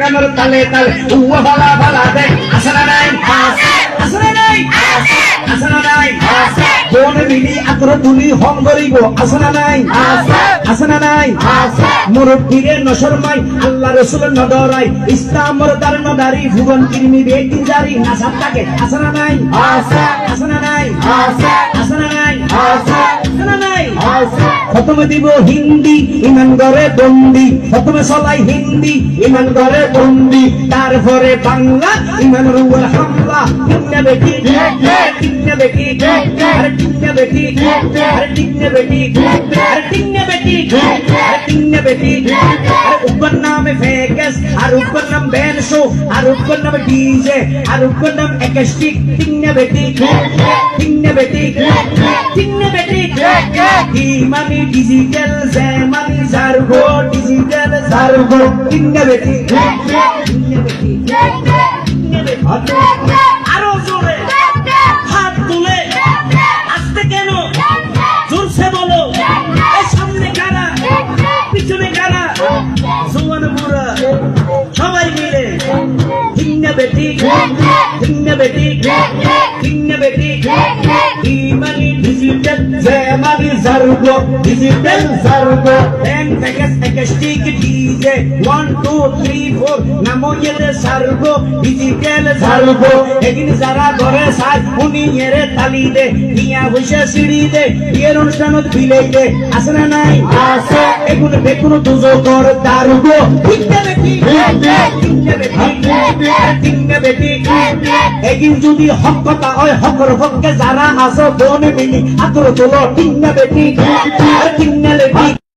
কামর তালে তালে উয়া বালা বালা দেখ আসনা নাই? আসনা নাই? আসনা নাই? কোন মিলি আতর তুলি হং করিব আসনা নাই? আসনা নাই? মুরব্বীরে নশরমাই আল্লাহ রসুল নডরাই ইসলামর দার নদারি ভুবন কিরমি বেটি জারি নাসাব থাকে আসনা নাই? আসনা নাই? আসনা নাই? আসনা প্রথমে দিব হিন্দি, ইমান করে বন্দি। প্রথমে চলাই হিন্দি, ইমান করে বন্দি। তারপরে বাংলা, ইমান রুয়ার হামলা। টিকনে বেটি টিকনে বেটি, আরে টিকনে বেটি, আরে টিকনে বেটি, আরে টিকনে বেটি, আরে টিকনে বেটি, আরে উপর নামে ফেকেস আর উপর নাম বেনশো আর উপর নাম ডিজে আর উপর নাম একাস্টিক টিকনে বেটি টিকনে বেটি টিকনে বেটি ই মানে ডিজিটাল জে এগিন যারা ঘরে সাজ উনি তালি দে নিয়া বসে সিঁড়ি দে বিয়ের অনুষ্ঠানত বিলেই দে আছে না নাই আছে এগুলো বেগুন দুজো কর দারুগো ঠিকতে বেটি এগিন যদি হক হয় হকর হককে যারা আসো বোন মিলি আতর তোলো ঠিকতে বেটি লেটি